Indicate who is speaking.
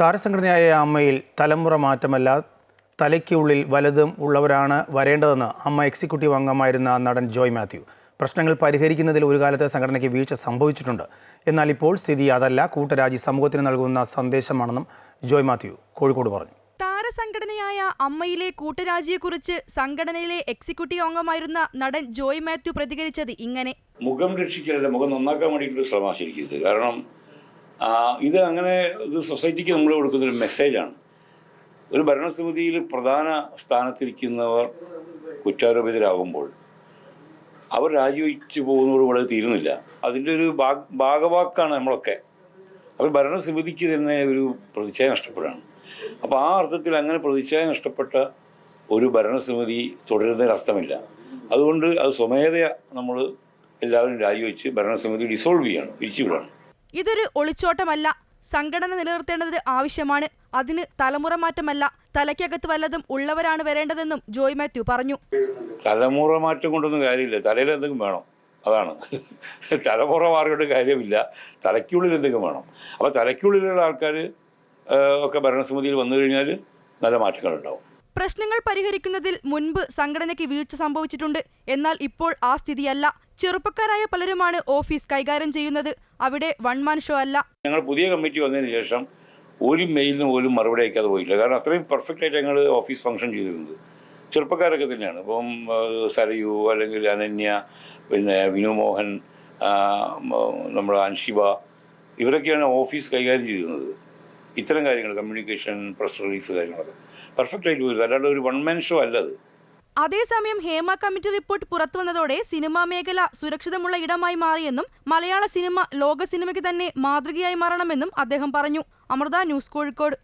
Speaker 1: താരസംഘടനയായ അമ്മയിൽ തലമുറ മാറ്റമല്ല തലയ്ക്കുള്ളിൽ വലതും ഉള്ളവരാണ് വരേണ്ടതെന്ന് അമ്മ എക്സിക്യൂട്ടീവ് അംഗമായിരുന്ന നടൻ ജോയ് മാത്യു. പ്രശ്നങ്ങൾ പരിഹരിക്കുന്നതിൽ ഒരു കാലത്തെ സംഘടനയ്ക്ക് വീഴ്ച സംഭവിച്ചിട്ടുണ്ട്. എന്നാൽ ഇപ്പോൾ സ്ഥിതി അതല്ല കൂട്ടരാജി സമൂഹത്തിന് നൽകുന്ന സന്ദേശമാണെന്നും ജോയ് മാത്യു കോഴിക്കോട് പറഞ്ഞു.
Speaker 2: താരസംഘടനയായ അമ്മയിലെ കൂട്ടരാജിയെക്കുറിച്ച് സംഘടനയിലെ എക്സിക്യൂട്ടീവ് അംഗമായിരുന്ന നടൻ ജോയ് മാത്യു പ്രതികരിച്ചത് ഇങ്ങനെ.
Speaker 3: മുഖം രക്ഷിക്കലല്ല മുഖം നന്നാക്കാൻ വേണ്ടിയിട്ടുള്ള ശ്രമമാണ് ശരിക്കും കാരണം ഇത് അങ്ങനെ ഇത് സൊസൈറ്റിക്ക് നമ്മൾ കൊടുക്കുന്നൊരു മെസ്സേജാണ് ഒരു ഭരണസമിതിയിൽ പ്രധാന സ്ഥാനത്തിരിക്കുന്നവർ കുറ്റാരോപിതരാകുമ്പോൾ അവർ രാജിവെച്ച് വളരെ തീരുന്നില്ല. അതിന്റെ ഒരു ഭാഗ ഭാഗവാക്കാണ് നമ്മളൊക്കെ. അപ്പോൾ ഭരണസമിതിക്ക് തന്നെ ഒരു പ്രതിച്ഛായ നഷ്ടപ്പെടുകയാണ്. അപ്പോൾ ആ അർത്ഥത്തിൽ അങ്ങനെ പ്രതിച്ഛായ നഷ്ടപ്പെട്ട ഒരു ഭരണസമിതി തുടരുന്നതിൽ അർത്ഥമില്ല. അതുകൊണ്ട് അത് സ്വമേധയാ നമ്മൾ എല്ലാവരും രാജിവെച്ച് ഭരണസമിതി ഡിസോൾവ് ചെയ്യണം പിരിച്ചുവിടണം.
Speaker 2: ഇതൊരു ഒളിച്ചോട്ടമല്ല. സംഘടന നിലനിർത്തേണ്ടത് ആവശ്യമാണ്. അതിന് തലമുറ മാറ്റമല്ല തലയ്ക്കകത്ത് വല്ലതും ഉള്ളവരാണ് വരേണ്ടതെന്നും ജോയ് മാത്യു പറഞ്ഞു.
Speaker 3: തലമുറ മാറ്റം കൊണ്ടൊന്നും കാര്യമില്ല. തലയിൽ എന്തെങ്കിലും വേണം. അതാണ്. തലമുറ മാറിയുടെ കാര്യമില്ല. തലയ്ക്കുള്ളിൽ എന്തെങ്കിലും വേണം. അപ്പോൾ തലയ്ക്കുള്ളിലുള്ള ആൾക്കാർ ഒക്കെ ഭരണസമിതിയിൽ വന്നു കഴിഞ്ഞാൽ നല്ല മാറ്റങ്ങളുണ്ടാവും.
Speaker 2: പ്രശ്നങ്ങൾ പരിഹരിക്കുന്നതിൽ മുൻപ് സംഘടനയ്ക്ക് വീഴ്ച സംഭവിച്ചിട്ടുണ്ട്. എന്നാൽ ഇപ്പോൾ ആ സ്ഥിതിയല്ല. ചെറുപ്പക്കാരായ പലരുമാണ് ഓഫീസ് കൈകാര്യം ചെയ്യുന്നത്. അവിടെ വൺമാൻ ഷോ അല്ല.
Speaker 3: ഞങ്ങൾ പുതിയ കമ്മിറ്റി വന്നതിന് ശേഷം ഒരു മെയിലിന് പോലും മറുപടി അയക്കാതെ പോയില്ല കാരണം അത്രയും പെർഫെക്റ്റ് ആയിട്ട് ഞങ്ങൾ ഓഫീസ് ഫംഗ്ഷൻ ചെയ്തിരുന്നത്. ചെറുപ്പക്കാരൊക്കെ തന്നെയാണ്. ഇപ്പം സരയു അല്ലെങ്കിൽ അനന്യ പിന്നെ വിനു മോഹൻ നമ്മുടെ അൻഷിബ ഇവരൊക്കെയാണ് ഓഫീസ് കൈകാര്യം ചെയ്യുന്നത് ഇത്തരം കാര്യങ്ങൾ കമ്മ്യൂണിക്കേഷൻ പ്രസ് റിലീസ് കാര്യങ്ങളൊക്കെ. പെർഫെക്റ്റ് ആയിട്ട് പോയിരുന്നു. അല്ലാണ്ട് ഒരു വൺ മാൻ ഷോ അല്ലത്
Speaker 2: അതേസമയം ഹേമ കമ്മിറ്റി റിപ്പോർട്ട് പുറത്തുവന്നതോടെ സിനിമാ മേഖല സുരക്ഷിതമുള്ള ഇടമായി മാറിയെന്നും മലയാള സിനിമ ലോക സിനിമയ്ക്ക് തന്നെ മാതൃകയായി മാറണമെന്നും അദ്ദേഹം പറഞ്ഞു. അമൃത ന്യൂസ് കോഴിക്കോട്.